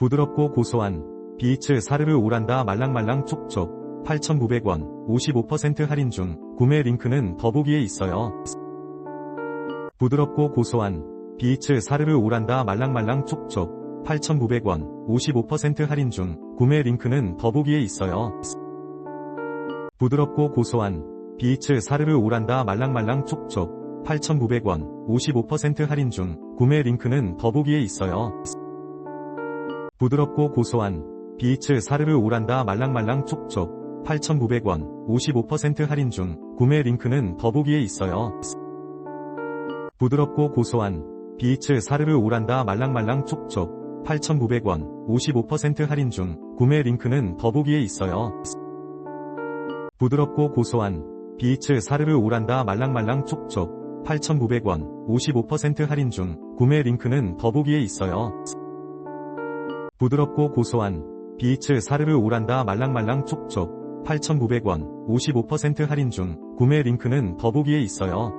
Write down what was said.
부드럽고 고소한 비이츠 사르르 오란다 말랑말랑 촉촉 8,900원 55% 할인 중 구매 링크는 더보기에 있어요. 부드럽고 고소한 비이츠 사르르 오란다 말랑말랑 촉촉 8,900원 55% 할인 중 구매 링크는 더보기에 있어요. 부드럽고 고소한 비이츠 사르르 오란다 말랑말랑 촉촉 8,900원 55% 할인 중 구매 링크는 더보기에 있어요. 부드럽고 고소한 비이츠 사르르 오란다 말랑말랑 촉촉 8,900원 55% 할인 중 구매 링크는 더보기에 있어요. 부드럽고 고소한 비이츠 사르르 오란다 말랑말랑 촉촉 8,900원 55% 할인 중 구매 링크는 더보기에 있어요. 부드럽고 고소한 비이츠 사르르 오란다 말랑말랑 촉촉 8,900원 55% 할인 중 구매 링크는 더보기에 있어요. 부드럽고 고소한 비이츠 사르르 오란다 말랑말랑 촉촉 8,900원 55% 할인 중 구매 링크는 더보기에 있어요.